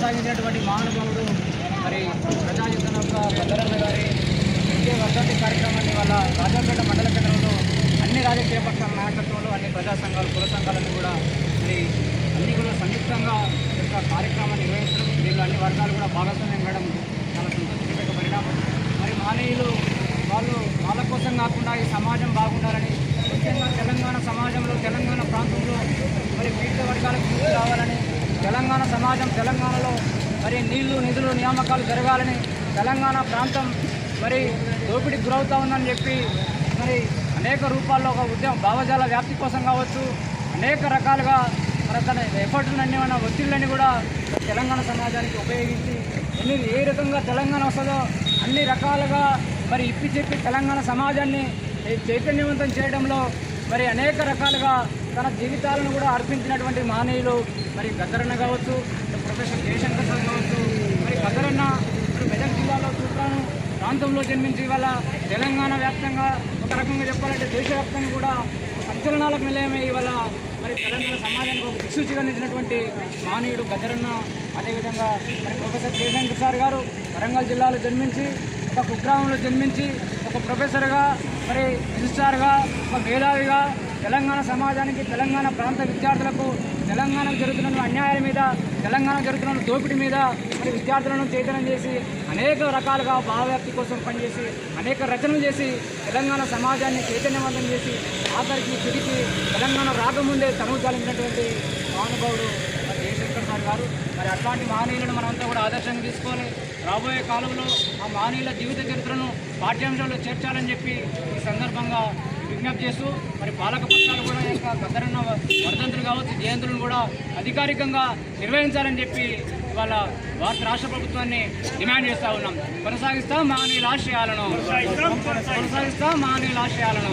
కొనసాగించినటువంటి మహానుభావుడు మరి ప్రజాయుద్ధం యొక్క భద్రన్న గారి విద్య వర్ధంతి కార్యక్రమాన్ని వాళ్ళ రాజాపేట మండల కేంద్రంలో అన్ని రాజకీయ పక్షాల నాయకత్వంలో అన్ని ప్రజా సంఘాలు కుల సంఘాలన్నీ కూడా మరి అన్ని కూడా సంయుక్తంగా యొక్క కార్యక్రమాన్ని నిర్వహించడం దీనిలో అన్ని వర్గాలు కూడా భాగస్వామ్యం కావడం చాలా సంతోషకరమైన పరిణామం. మరి మానవులు వాళ్ళు వాళ్ళ కోసం కాకుండా ఈ సమాజం బాగుండాలని ముఖ్యంగా తెలంగాణ సమాజంలో తెలంగాణ ప్రాంతంలో మరి పీడిత వర్గాలకు ముందు రావాలని తెలంగాణ సమాజం తెలంగాణలో మరి నీళ్ళు నిధులు నియామకాలు జరగాలని తెలంగాణ ప్రాంతం మరి దోపిడి గురవుతూ ఉందని చెప్పి మరి అనేక రూపాల్లో ఒక ఉద్యమం భావజాల వ్యాప్తి కోసం కావచ్చు అనేక రకాలుగా మరి తన ఎఫర్ట్లన్నీ మన ఒత్తిళ్ళని కూడా తెలంగాణ సమాజానికి ఉపయోగించి ఎన్ని ఏ రకంగా తెలంగాణ వస్తుందో అన్ని రకాలుగా మరి ఇప్పి చెప్పి తెలంగాణ సమాజాన్ని చైతన్యవంతం చేయడంలో మరి అనేక రకాలుగా తన జీవితాలను కూడా అర్పించినటువంటి మానేయులు. మరి గద్దరన్న కావచ్చు ప్రొఫెసర్ జయశంకర్ సార్ కావచ్చు మరి గద్దరన్న ఇప్పుడు మెదక్ జిల్లాలో చూస్తాను. ప్రాంతంలో జన్మించి ఇవాళ తెలంగాణ వ్యాప్తంగా ఒక రకంగా చెప్పాలంటే దేశవ్యాప్తంగా కూడా సంచలనాలకు నిలయమే ఇవాళ మరి తెలంగాణ సమాజానికి ఒక దిక్సూచిగా నిలిచినటువంటి మానవుడు గజరన్న అదేవిధంగా మరి ప్రొఫెసర్ జయశంకర్ సార్ గారు వరంగల్ జిల్లాలో జన్మించి ఒక కుగ్రామంలో జన్మించి ఒక ప్రొఫెసర్గా మరి రిజిస్ట్రార్గా ఒక మేధావిగా తెలంగాణ సమాజానికి తెలంగాణ ప్రాంత విద్యార్థులకు తెలంగాణకు జరుగుతున్న అన్యాయాల మీద తెలంగాణ జరుగుతున్న దోపిడీ మీద మరి విద్యార్థులను చైతన్యం చేసి అనేక రకాలుగా భావవ్యాప్తి కోసం పనిచేసి అనేక రచనలు చేసి తెలంగాణ సమాజాన్ని చైతన్యవంతం చేసి ఆఖరికి తిరిగి తెలంగాణ రాకముందే తనువు చాలించినటువంటి మహానుభావుడు మరి జయశంకర్ సార్ గారు. మరి అట్లాంటి మహనీయులను మనమంతా కూడా ఆదర్శంగా తీసుకొని రాబోయే కాలంలో ఆ మహనీయుల జీవిత చరిత్రను పాఠ్యాంశాల్లో చేర్చాలని చెప్పి ఈ సందర్భంగా విజ్ఞప్తి చేస్తూ మరి పాలక పక్షాలు కూడా ఇంకా యొక్క గద్దరన్న వర్ధంతులు కావచ్చు జయంతులను కూడా అధికారికంగా నిర్వహించాలని చెప్పి ఇవాళ భారత రాష్ట్ర ప్రభుత్వాన్ని డిమాండ్ చేస్తా ఉన్నాం. కొనసాగిస్తాం మానవీయుల ఆశయాలను కొనసాగిస్తాం మానవీయుల ఆశయాలను